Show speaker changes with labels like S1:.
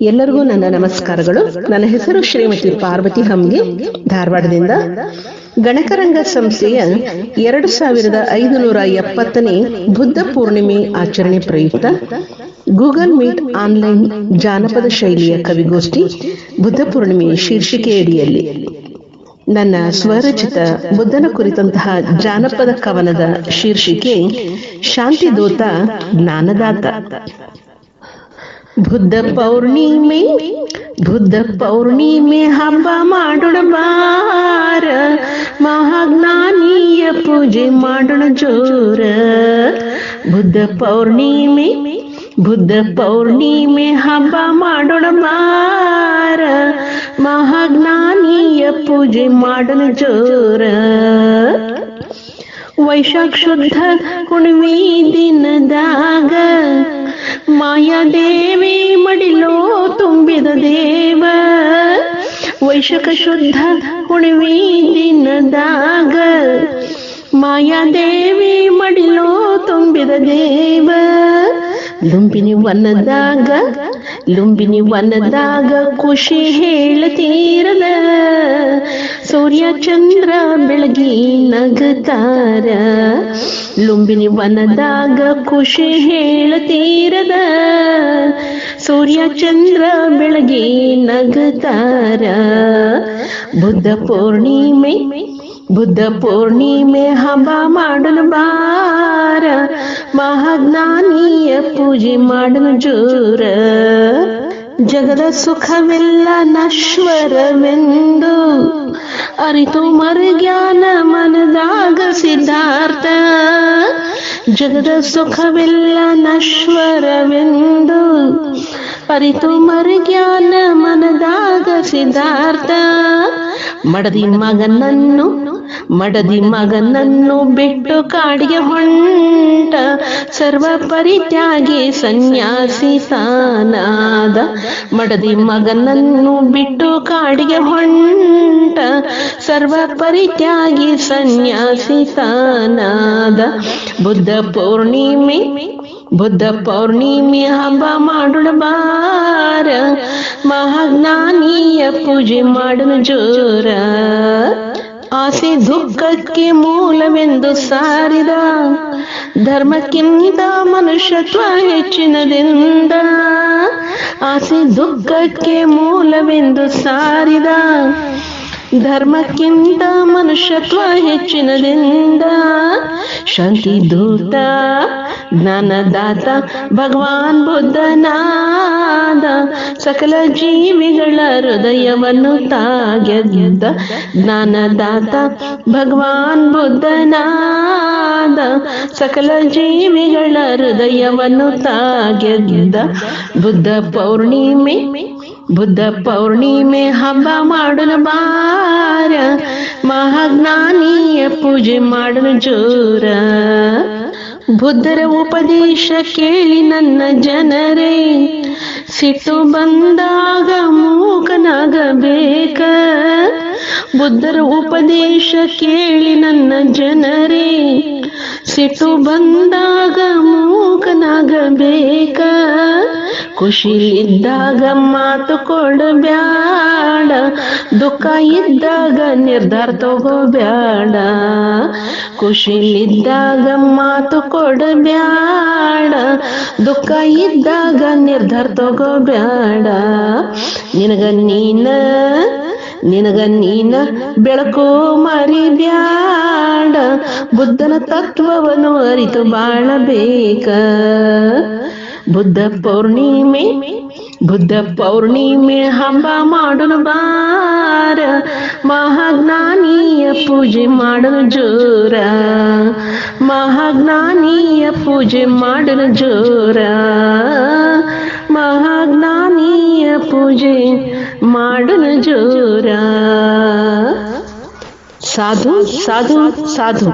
S1: ಎಲ್ಲರಿಗೂ ನನ್ನ ನಮಸ್ಕಾರಗಳು. ನನ್ನ ಹೆಸರು ಶ್ರೀಮತಿ ಪಾರ್ವತಿ ಹಮ್ಗೆ. ಧಾರವಾಡದಿಂದ ಗಣಕರಂಗ ಸಂಸ್ಥೆಯ ಎರಡು ಸಾವಿರದ ಐದುನೂರ ಎಪ್ಪತ್ತನೇ ಬುದ್ಧ ಪೂರ್ಣಿಮೆ ಆಚರಣೆ ಪ್ರಯುಕ್ತ ಗೂಗಲ್ ಮೀಟ್ ಆನ್ಲೈನ್ ಜಾನಪದ ಶೈಲಿಯ ಕವಿಗೋಷ್ಠಿ ಬುದ್ಧ ಪೂರ್ಣಿಮೆ ಶೀರ್ಷಿಕೆಯಡಿಯಲ್ಲಿ. ನನ್ನ ಸ್ವರಚಿತ ಬುದ್ಧನ ಕುರಿತಂತಹ ಜಾನಪದ ಕವನದ ಶೀರ್ಷಿಕೆ ಶಾಂತಿದೂತ ಜ್ಞಾನದಾತ. ಬುದ್ಧ ಪೌರ್ಣಿಮೆ ಬುದ್ಧ ಪೌರ್ಣಿಮೆ ಹಬ್ಬ ಮಾಡೋಣ ಬಾರ ಮಹಾಜ್ಞಾನಿಯ ಪೂಜೆ ಮಾಡೋಣ ಜೋರ ಬುದ್ಧ ಪೌರ್ಣಿಮೆ ಬುದ್ಧ ಪೌರ್ಣಿಮೆ ಹಬ್ಬ ಮಾಡೋಣ ಬಾರ ಮಹಾಜ್ಞಾನಿಯ ಪೂಜೆ ಮಾಡೋಣ ಜೋರ ವೈಶಾಖ ಶುದ್ಧ ಹುಣ್ಣಿಮೆ ದಿನದಾಗ ಮಾಯಾದೇವಿ ಮಡಿಲೋ ತುಂಬಿದ ದೇವ, ವೈಶಕ ಶುದ್ಧ ಹುಣ್ಣಿಮೆ ದಿನದಾಗ. ಮಾಯಾದೇವಿ ಮಡಿಲೋ ತುಂಬಿದ ದೇವ, ಲುಂಬಿನಿ ವನದಾಗ ಲುಂಬಿನಿ ವನದಾಗ ಖುಷಿ ಹೇಳತೀರದ. ಸೂರ್ಯ ಚಂದ್ರ ಬೆಳಗಿ ನಗತಾರ. ಲುಂಬಿನಿ ವನದಾಗ ಖುಷಿ ಹೇಳತೀರದ. ಸೂರ್ಯ ಚಂದ್ರ ಬೆಳಗಿ ನಗತಾರ. ಬುದ್ಧ ಪೂರ್ಣಿಮೆ ಬುದ್ಧ ಪೂರ್ಣಿಮೆ ಹಬ್ಬ ಮಾಡಲು ಬಾರ. ಮಹಾಜ್ಞಾನಿಯ ಪೂಜೆ ಮಾಡಲು ಜೋರ. ಜಗದ ಸುಖವೆಲ್ಲ ನಶ್ವರವೆಂದು ಅರಿತು ಮರುಜ್ಞಾನ ಮನದಾಗ ಸಿದ್ಧಾರ್ಥ. ಜಗದ ಸುಖವೆಲ್ಲ ನಶ್ವರವೆಂದು ಅರಿತು ಮರುಜ್ಞಾನ ಮನದಾಗ ಸಿದ್ಧಾರ್ಥ. ಮಡದಿ ಮಗನನ್ನು ಮಡದಿ ಮಗನನ್ನು ಬಿಟ್ಟು ಕಾಡಿಗೆ ಹೊಂಟ ಸರ್ವ ಪರಿತ್ಯಾಗಿ ಸನ್ಯಾಸಿ ತಾನಾದ ಮಡದಿ ಮಗನನ್ನು ಬಿಟ್ಟು ಕಾಡಿಗೆ ಹೊಂಟ ಸರ್ವ ಪರಿತ್ಯಾಗಿ ಸನ್ಯಾಸಿ ತಾನಾದ ಬುದ್ಧ ಪೌರ್ಣಿಮೆ ಬುದ್ಧ ಪೌರ್ಣಿಮೆ ಹಬ್ಬ ಮಾಡುಣ ಬಾರ. ಮಹಾಜ್ಞಾನಿಯ ಪೂಜೆ ಮಾಡುಣ ಜೋರ. ಆಸೆ ದುಃಖಕ್ಕೆ ಮೂಲವೆಂದು ಸಾರಿದ ಧರ್ಮಕ್ಕಿಂತ ಮನುಷ್ಯತ್ವ ಹೆಚ್ಚಿನದೆಂದ ಆಸೆ ದುಃಖಕ್ಕೆ ಮೂಲವೆಂದು ಸಾರಿದ ಧರ್ಮಕ್ಕಿಂತ ಮನುಷ್ಯತ್ವ ಹೆಚ್ಚಿನದೆಂದ ಶಾಂತಿ ದೂತ ಜ್ಞಾನದಾತ ಭಗವಾನ್ ಬುದ್ಧನಾದ ಸಕಲ ಜೀವಿಗಳ ಹೃದಯವನ್ನು ತಾಗೆದ್ದ ಜ್ಞಾನದಾತ ಭಗವಾನ್ ಬುದ್ಧನಾದ, ಸಕಲ ಜೀವಿಗಳ ಹೃದಯವನ್ನು ತಾಗೆದ್ದ ಬುದ್ಧ ಪೌರ್ಣಿಮೆ ಬುದ್ಧ ಪೌರ್ಣಿಮೆ ಹಬ್ಬ ಮಾಡಲು ಬಾರ ಮಹಾಜ್ಞಾನಿಯ ಪೂಜೆ ಮಾಡಲು ಜೋರ. ಬುದ್ಧರ ಉಪದೇಶ ಕೇಳಿ ನನ್ನ ಜನರೇ, ಸಿಟ್ಟು ಬಂದಾಗ ಮೂಕನಾಗಬೇಕ ಬುದ್ಧರ ಉಪದೇಶ ಕೇಳಿ ನನ್ನ ಜನರೇ, ಸಿಟ್ಟು ಬಂದಾಗ ಮೂಕನಾಗಬೇಕ ಖುಷಿ ಇದ್ದಾಗ ಮಾತು ಕೊಡಬ್ಯಾಡ ದುಃಖ ಇದ್ದಾಗ ನಿರ್ಧಾರ ತಗೋಬ್ಯಾಡ ಖುಷಿ ಇದ್ದಾಗ ಮಾತು ಕೊಡಬ್ಯಾಡ ದುಃಖ ಇದ್ದಾಗ ನಿರ್ಧಾರ ತಗೋಬ್ಯಾಡ ನಿನಗ ನೀನ ನಿನಗ ನೀನ ಬೆಳಕು ಮರಿಬ್ಯಾಡ ಬುದ್ಧನ ತತ್ವವನ್ನು ಅರಿತು ಬಾಳಬೇಕ. ಬುದ್ಧ ಪೌರ್ಣಿಮೆ ಬುದ್ಧ ಪೌರ್ಣಿಮೆ ಹಬ್ಬ ಮಾಡಲು ಬಾರ ಮಹಾಜ್ಞಾನಿಯ ಪೂಜೆ ಮಾಡಲು ಜೋರ ಮಹಾಜ್ಞಾನಿಯ ಪೂಜೆ ಮಾಡಲು ಜೋರ ಮಹಾಜ್ಞಾನಿಯ ಪೂಜೆ ಮಾಡಲು ಜೋರ ಸಾಧು ಸಾಧು ಸಾಧು